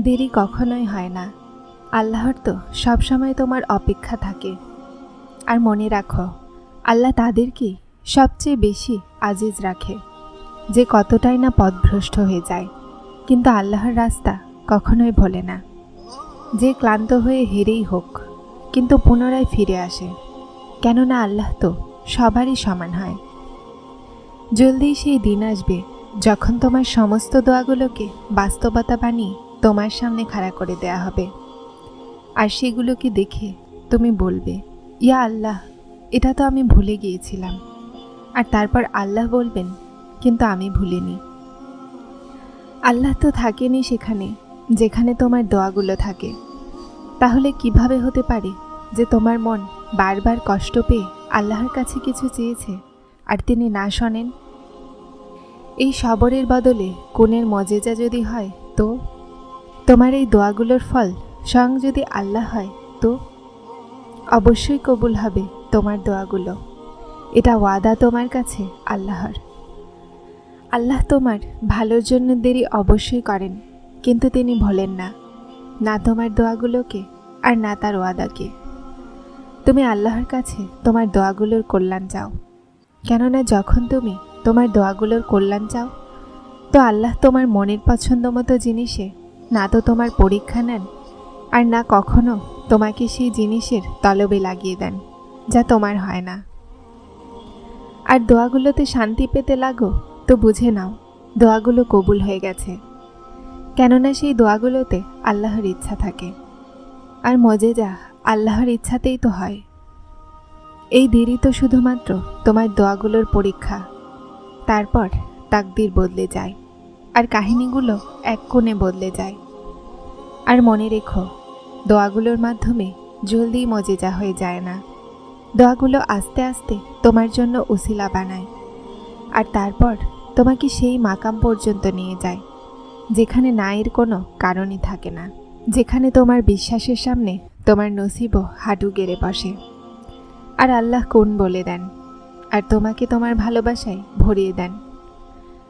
দেরি কখনোই হয় না। আল্লাহর তো সবসময় তোমার অপেক্ষা থাকে। আর মনে রাখো, আল্লাহ তাদেরকেই সবচেয়ে বেশি আজিজ রাখে, যে কতটাই না পথভ্রষ্ট হয়ে যায়। কিন্তু আল্লাহর রাস্তা কখনোই ভোলে না। যে ক্লান্ত হয়ে হেরেই হোক, কিন্তু পুনরায় ফিরে আসে। কেননা আল্লাহ তো সবারই সমান হয়। জলদি সেই দিন আসবে যখন তোমার সমস্ত দোয়াগুলোকে বাস্তবতা বানিয়ে তোমার সামনে খাড়া করে দেয়া হবে। আর সেগুলোকে দেখে তুমি বলবে, ইয়া আল্লাহ, এটা তো আমি ভুলে গিয়েছিলাম। আর তারপর আল্লাহ বলবেন, কিন্তু আমি ভুলিনি। আল্লাহ তো থাকেনি সেখানে, যেখানে তোমার দোয়াগুলো থাকে। তাহলে কীভাবে হতে পারে যে তোমার মন বারবার কষ্ট পেয়ে আল্লাহর কাছে কিছু চেয়েছে আর তিনি না শোনেন? এই সবরের বদলে কোণের মজেজা যদি হয় তো? তোমার এই দোয়াগুলোর ফল স্বয়ং যদি আল্লাহ হয়, তো অবশ্যই কবুল হবে তোমার দোয়াগুলো। এটা ওয়াদা তোমার কাছে, আল্লাহর। আল্লাহ তোমার ভালোর জন্য দেরি অবশ্যই করেন, কিন্তু তিনি ভোলেন না। না তোমার দোয়াগুলোকে আর না তার ওয়াদাকে। তুমি আল্লাহর কাছে তোমার দোয়াগুলোর কল্যাণ চাও। কেননা যখন তুমি তোমার দোয়াগুলোর কল্যাণ চাও, তো আল্লাহ তোমার মনের পছন্দ মতো জিনিসে না তো তোমার পরীক্ষা নেন, আর না কখনো তোমাকে সেই জিনিসের তলবে লাগিয়ে দেন, যা তোমার হয় না। আর দোয়াগুলোতে শান্তি পেতে লাগো, তো বুঝে নাও, দোয়াগুলো কবুল হয়ে গেছে। কেননা সেই দোয়াগুলোতে আল্লাহর ইচ্ছা থাকে, আর মজেজা আল্লাহর ইচ্ছাতেই তো হয়। এই দেরি তো শুধুমাত্র তোমার দোয়াগুলোর পরীক্ষা, তারপর তাকদির বদলে যায়। আর কাহিনীগুলো এক কোণে বদলে যায়। আর মনে রেখো, দোয়াগুলোর মাধ্যমে জলদি মজেজা হয়ে যায় না। দোয়াগুলো আস্তে আস্তে তোমার জন্য উসিলা বানায়। আর তারপর তোমাকে সেই মাকাম পর্যন্ত নিয়ে যায়, যেখানে নায়ের কোনো কারণই থাকে না, যেখানে তোমার বিশ্বাসের সামনে তোমার নসিবও হাঁটু গেড়ে বসে। আর আল্লাহ কোন বলে দেন, আর তোমাকে তোমার ভালোবাসায় ভরিয়ে দেন।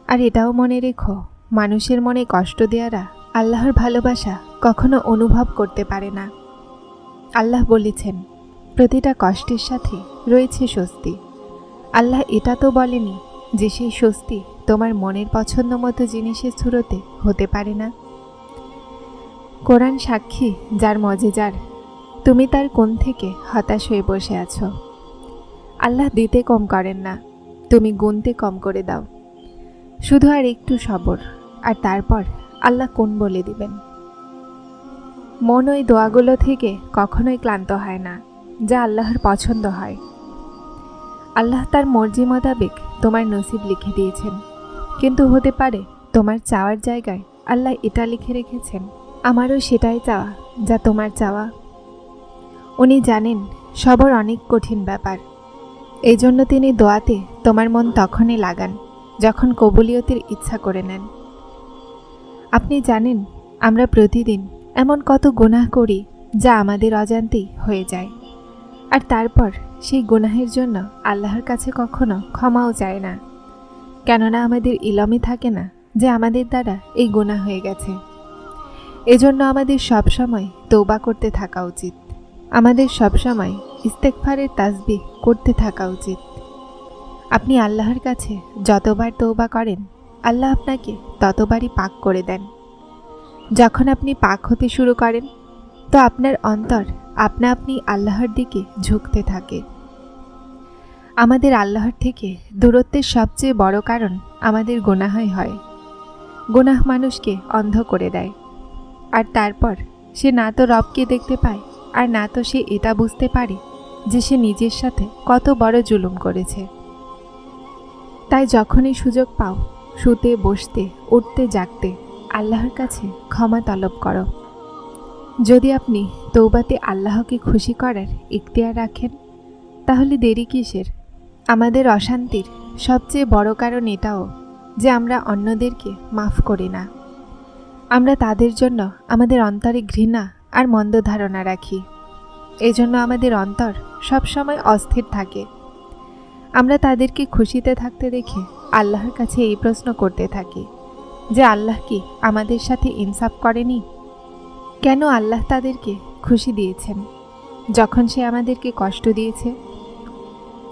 আর এটাও মনে রেখো মানুষের মনে কষ্ট দেয়ারা আল্লাহর ভালোবাসা কখনো অনুভব করতে পারে না। আল্লাহ বলেছেন, প্রতিটা কষ্টের সাথে রয়েছে স্বস্তি। আল্লাহ এটা তো বলেনি যে সেই স্বস্তি তোমার মনের পছন্দ মতো জিনিসের সুরতে হতে পারে না। কোরআন সাক্ষী যার মজে যার তুমি তার কোণ থেকে হতাশ হয়ে বসে আছো। আল্লাহ দিতে কম করেন না, তুমি গুনতে কম করে দাও। শুধু আর একটু সবর। আর তারপর আল্লাহ কোন বলে দিবেন? মন ওই দোয়াগুলো থেকে কখনোই ক্লান্ত হয় না, যা আল্লাহর পছন্দ হয়। আল্লাহ তার মর্জি মোতাবেক তোমার নসিব লিখে দিয়েছেন। কিন্তু হতে পারে তোমার চাওয়ার জায়গায় আল্লাহ এটা লিখে রেখেছেন, আমারও সেটাই চাওয়া, যা তোমার চাওয়া। উনি জানেন সবর অনেক কঠিন ব্যাপার। এই জন্য তিনি দোয়াতে তোমার মন তখনই লাগান, যখন কবুলিয়তের ইচ্ছা করে নেন। আপনি জানেন, আমরা প্রতিদিন এমন কত গুনাহ করি যা আমাদের অজান্তেই হয়ে যায়। আর তারপর সেই গোনাহের জন্য আল্লাহর কাছে কখনো ক্ষমাও চায় না। কেননা আমাদের ইলমে থাকে না যে আমাদের দ্বারা এই গোনা হয়ে গেছে। এজন্য আমাদের সবসময় তৌবা করতে থাকা উচিত। আমাদের সবসময় ইস্তেকফারের তাসবিহ করতে থাকা উচিত। আপনি আল্লাহর কাছে যতবার তৌবা করেন আল্লাহ আপনাকে ততবারই পাক করে দেন। যখন আপনি পাক হতে শুরু করেন, তো আপনার অন্তর আপনা আপনি আল্লাহর দিকে ঝুঁকতে থাকে। আমাদের আল্লাহর থেকে দূরত্বের সবচেয়ে বড় কারণ আমাদের গোনাহাই হয়। গোনাহ মানুষকে অন্ধ করে দেয়। আর তারপর সে না তো রবকে দেখতে পায়, আর না তো সে এটা বুঝতে পারে যে সে নিজের সাথে কত বড় জুলুম করেছে। তাই যখনই সুযোগ পাও শুতে, বসতে, উঠতে, জাগতে আল্লাহর কাছে ক্ষমা তলব করো। যদি আপনি তৌবাতে আল্লাহকে খুশি করার ইখতিয়ার রাখেন, তাহলে দেরি কিসের? আমাদের অশান্তির সবচেয়ে বড় কারণ এটাও যে আমরা অন্যদেরকে মাফ করি না। আমরা তাদের জন্য আমাদের অন্তরে ঘৃণা আর মন্দ ধারণা রাখি। এজন্য আমাদের অন্তর সবসময় অস্থির থাকে। আমরা তাদেরকে খুশিতে থাকতে দেখে আল্লাহর কাছে এই প্রশ্ন করতে থাকি, যে আল্লাহ কি আমাদের সাথে ইনসাফ করেনি? কেন আল্লাহ তাদেরকে খুশি দিয়েছেন, যখন সে আমাদেরকে কষ্ট দিয়েছে?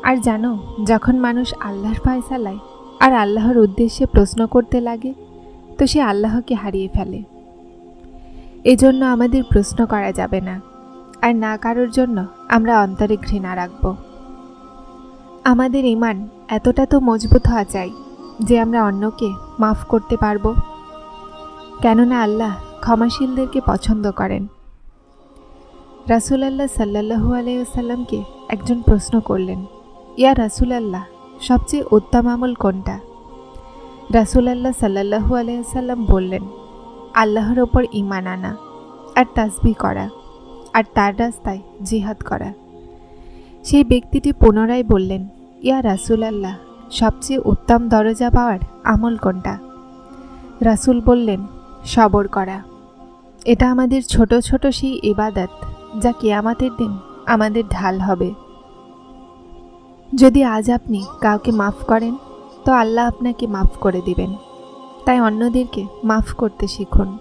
আর জানো, যখন মানুষ আল্লাহর ফায়সালায় আর আল্লাহর উদ্দেশ্যে প্রশ্ন করতে লাগে, তো সে আল্লাহকে হারিয়ে ফেলে। এজন্য আমাদের প্রশ্ন করা যাবে না, আর না কারোর জন্য আমরা অন্তরে ঘৃণা রাখব। আমাদের ইমান এতটা তো মজবুত হওয়া চাই যে আমরা অন্যকে মাফ করতে পারব। কেননা আল্লাহ ক্ষমাশীলদেরকে পছন্দ করেন। রাসুলাল্লাহ সাল্লাহু আলাইসাল্লামকে একজন প্রশ্ন করলেন, ইয়া রাসুলাল্লাহ, সবচেয়ে উত্তম আমল কোনটা? রাসুলাল্লাহ সাল্লাহু আলাইসাল্লাম বললেন, আল্লাহর ওপর ইমান আনা আর তাসবি করা আর তার রাস্তায় জিহাদ করা। সেই ব্যক্তিটি পুনরায় বললেন ইয়া রাসুলাল্লাহ, সবচেয়ে উত্তম দরজা পাওয়ার আমল কোনটা? রাসুল বললেন, সবর করা। এটা আমাদের ছোট ছোট সেই ইবাদত যা কেয়ামাতের দিন আমাদের ঢাল হবে। যদি আজ আপনি কাউকে মাফ করেন, তো আল্লাহ আপনাকে মাফ করে দিবেন। তাই অন্যদেরকে মাফ করতে শিখুন।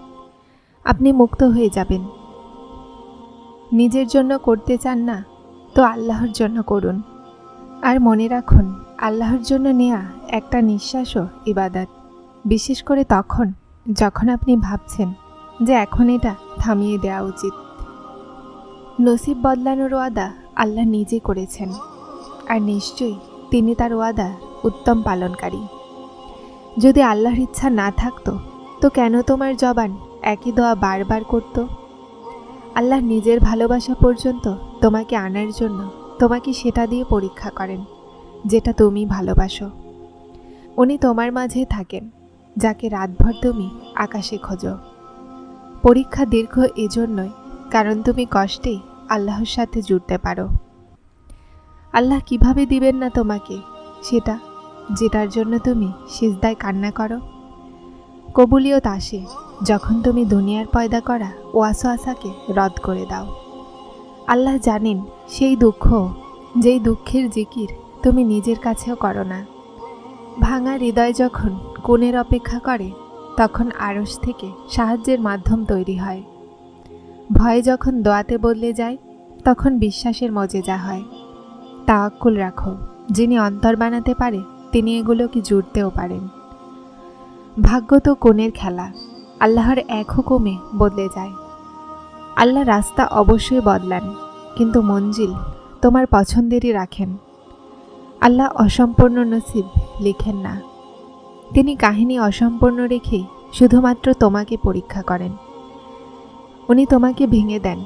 আপনি মুক্ত হয়ে যাবেন। নিজের জন্য করতে চান না, তো আল্লাহর জন্য করুন। আর মনে রাখুন, আল্লাহর জন্য নেয়া একটা নিঃশ্বাসও ইবাদত। বিশেষ করে তখন, যখন আপনি ভাবছেন যে এখন এটা থামিয়ে দেওয়া উচিত। নসিব বদলানোর ওয়াদা আল্লাহ নিজে করেছেন, আর নিশ্চয়ই তিনি তার ওয়াদা উত্তম পালনকারী। যদি আল্লাহর ইচ্ছা না থাকতো, তো কেন তোমার জবান একই দোয়া বারবার করত? আল্লাহ নিজের ভালোবাসা পর্যন্ত তোমাকে আনার জন্য তোমাকে সেটা দিয়ে পরীক্ষা করেন, যেটা তুমি ভালোবাসো। উনি তোমার মাঝে থাকেন, যাকে রাতভর তুমি আকাশে খোঁজো। পরীক্ষা দীর্ঘ এজন্যই, কারণ তুমি কষ্টেই আল্লাহর সাথে জুড়তে পারো। আল্লাহ কীভাবে দিবেন না তোমাকে? সেটা, যেটার জন্য তুমি সিজদায় কান্না করো? কবুলিয়ত আসে যখন তুমি দুনিয়ার পয়দা করা ওয়াসওয়াসাকে রদ করে দাও। আল্লাহ জানেন, সেই দুঃখ, যেই দুঃখের জিকির তুমি নিজের কাছেও করো না। ভাঙা হৃদয় যখন কোণের অপেক্ষা করে, তখন আড়স থেকে সাহায্যের মাধ্যম তৈরি হয়। ভয় যখন দোয়াতে বদলে যায়, তখন বিশ্বাসের মজেজা হয়। তাওয়াক্কুল রাখো, যিনি অন্তর বানাতে পারে, তিনি এগুলো কি জুড়তেও পারেন। ভাগ্য তো কোণের খেলা, আল্লাহর এক হুকুমে বদলে যায়। আল্লাহ রাস্তা অবশ্যই বদলান, কিন্তু মঞ্জিল তোমার পছন্দেরই রাখেন। আল্লাহ অসম্পূর্ণ নসিব লিখেন না। তিনি কাহিনী অসম্পূর্ণ রেখেই শুধুমাত্র তোমাকে পরীক্ষা করেন। উনি তোমাকে ভেঙে দেন,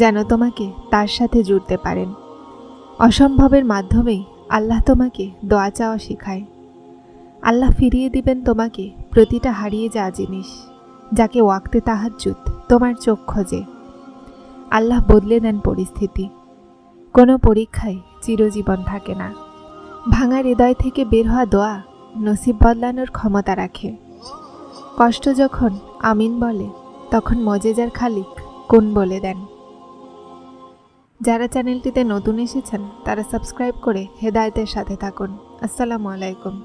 যেন তোমাকে তার সাথে জুড়তে পারেন। অসম্ভবের মাধ্যমেই আল্লাহ তোমাকে দোয়া চাওয়া শেখায়। আল্লাহ ফিরিয়ে দিবেন তোমাকে প্রতিটা হারিয়ে যাওয়া জিনিস, যাকে ওয়াক্তে তাহাজ্জুদ তোমার চোখ খোঁজে। আল্লাহ বদলে দেন পরিস্থিতি। কোনো পরীক্ষায় চিরজীবন থাকে না। ভাঙা হৃদয় থেকে বের হওয়া দোয়া নসিব বদলানোর ক্ষমতা রাখে। কষ্ট যখন আমিন বলে, তখন মজেজার খালিক কোন বলে দেন। যারা চ্যানেলটিতে নতুন এসেছেন, তারা সাবস্ক্রাইব করে হেদায়তের সাথে থাকুন। আসসালামু আলাইকুম।